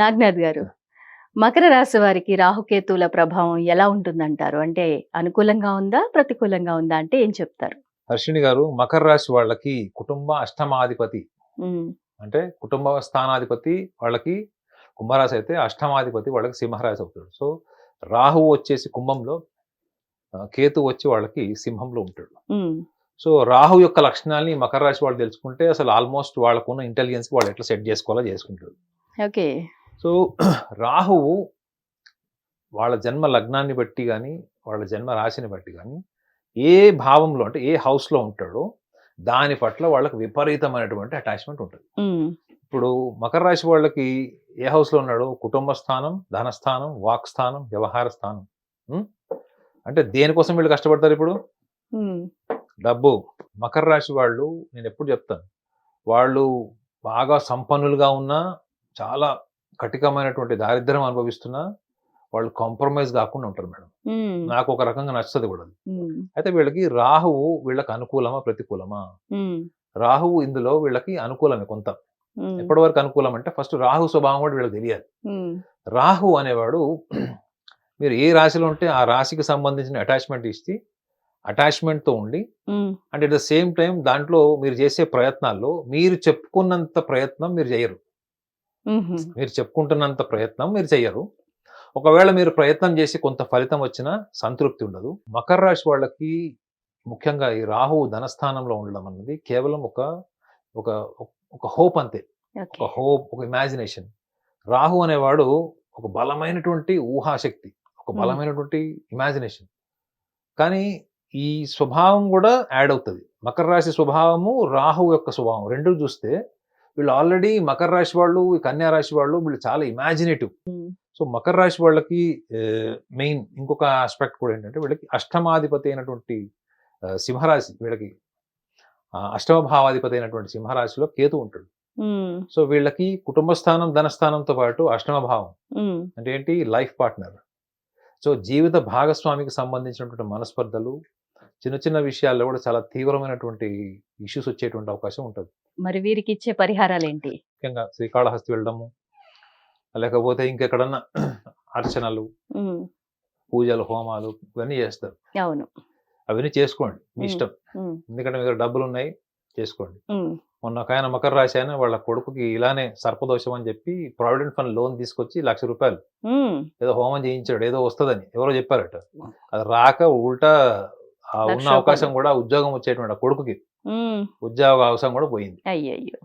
నాగనాథ్ గారు మకర రాశి వారికి రాహుకేతువుల ప్రభావం ఎలా ఉంటుందంటారు? అంటే అనుకూలంగా ఉందా ప్రతికూలంగా ఉందా అంటే ఏం చెప్తారు? హర్షిణి గారు మకర రాశి వాళ్ళకి కుటుంబ అష్టమాధిపతి. అంటే కుటుంబ స్థానాధిపతి వాళ్ళకి కుంభరాశి అయితే అష్టమాధిపతి వాళ్ళకి సింహరాశి అవుతాడు. సో రాహువు వచ్చేసి కుంభంలో కేతు వచ్చి వాళ్ళకి సింహంలో ఉంటాడు. సో రాహు యొక్క లక్షణాలని మకర రాశి వాళ్ళు తెలుసుకుంటే అసలు ఆల్మోస్ట్ వాళ్ళకున్న ఇంటెలిజెన్స్ వాళ్ళు ఎట్లా సెట్ చేసుకోవాలో చేసుకుంటారు. ఓకే. సో రాహువు వాళ్ళ జన్మ లగ్నాన్ని బట్టి కానీ వాళ్ళ జన్మ రాశిని బట్టి కానీ ఏ భావంలో అంటే ఏ హౌస్లో ఉంటాడో దాని పట్ల వాళ్ళకి విపరీతమైనటువంటి అటాచ్మెంట్ ఉంటుంది. ఇప్పుడు మకర రాశి వాళ్ళకి ఏ హౌస్లో ఉన్నాడో? కుటుంబ స్థానం ధనస్థానం వాక్ స్థానం వ్యవహార స్థానం? అంటే దేనికోసం వీళ్ళు కష్టపడతారు ఇప్పుడు? డబ్బు. మకర రాశి వాళ్ళు నేను ఎప్పుడు చెప్తాను వాళ్ళు బాగా సంపన్నులుగా ఉన్నా చాలా కఠికమైనటువంటి దారిద్ర్యం అనుభవిస్తున్నా వాళ్ళు కాంప్రమైజ్ కాకుండా ఉంటారు మేడం. నాకు ఒక రకంగా నచ్చుతుంది కూడా అయితే వీళ్ళకి రాహువు వీళ్ళకి అనుకూలమా ప్రతికూలమా? రాహువు ఇందులో వీళ్ళకి అనుకూలమే కొంత. ఎప్పటి వరకు అనుకూలం అంటే ఫస్ట్ రాహు స్వభావం కూడా వీళ్ళకి తెలియాలి. రాహు అనేవాడు మీరు ఏ రాశిలో ఉంటే ఆ రాశికి సంబంధించిన అటాచ్మెంట్ ఇస్తే అటాచ్మెంట్తో ఉండి and at the same time దాంట్లో మీరు చేసే ప్రయత్నాల్లో మీరు చెప్పుకున్నంత ప్రయత్నం మీరు చేయరు. మీరు చెప్పుకుంటున్నంత ప్రయత్నం మీరు చేయరు ఒకవేళ మీరు ప్రయత్నం చేసి కొంత ఫలితం వచ్చినా సంతృప్తి ఉండదు. మకర రాశి వాళ్ళకి ముఖ్యంగా ఈ రాహు ధనస్థానంలో ఉండడం అన్నది కేవలం ఒక ఒక ఒక హోప్ అంతే. ఒక హోప్ ఒక ఇమాజినేషన్. రాహు అనేవాడు ఒక బలమైనటువంటి ఊహాశక్తి ఒక. బలమైనటువంటి ఇమాజినేషన్. కానీ ఈ స్వభావం కూడా యాడ్ అవుతుంది. మకర రాశి స్వభావము రాహు యొక్క స్వభావం రెండు చూస్తే వీళ్ళు ఆల్రెడీ మకర రాశి వాళ్ళు కన్యా రాశి వాళ్ళు వీళ్ళు చాలా ఇమాజినేటివ్ సో మకర రాశి వాళ్ళకి మెయిన్ ఇంకొక ఆస్పెక్ట్ కూడా ఏంటంటే వీళ్ళకి అష్టమాధిపతి అయినటువంటి సింహరాశి వీళ్ళకి. అష్టమ భావాధిపతి అయినటువంటి సింహరాశిలో కేతు ఉంటాడు. సో వీళ్ళకి కుటుంబ స్థానం ధనస్థానంతో పాటు అష్టమ భావం అంటే ఏంటి? Life partner. సో జీవిత భాగస్వామికి సంబంధించినటువంటి మనస్పర్ధలు చిన్న చిన్న విషయాల్లో కూడా చాలా తీవ్రమైనటువంటి ఇష్యూస్ వచ్చేటువంటి అవకాశం ఉంటుంది. మరి వీరికి ఇచ్చే పరిహారాలు ఏంటి ముఖ్యంగా శ్రీకాళహస్తి వెళ్ళడము లేకపోతే ఇంకెక్కడన్నా అర్చనలు పూజలు హోమాలు ఇవన్నీ చేస్తారు. అవును. అవన్నీ చేసుకోండి మీ. ఇష్టం. ఎందుకంటే మీ దగ్గర డబ్బులు ఉన్నాయి చేసుకోండి మొన్న ఒక ఆయన మకర రాశి ఆయన వాళ్ళ కొడుకుకి ఇలానే సర్పదోషం అని చెప్పి ప్రావిడెంట్ ఫండ్ లోన్ తీసుకొచ్చి లక్ష రూపాయలు ఏదో హోమం చేయించాడు ఏదో వస్తుందని ఎవరో చెప్పారట. అది రాక ఉల్టా ఉన్న అవకాశం కూడా ఉద్యోగం వచ్చేటువంటి కొడుకుకి ఉద్యోగ అవకాశం కూడా పోయింది. అయ్యయ్యో.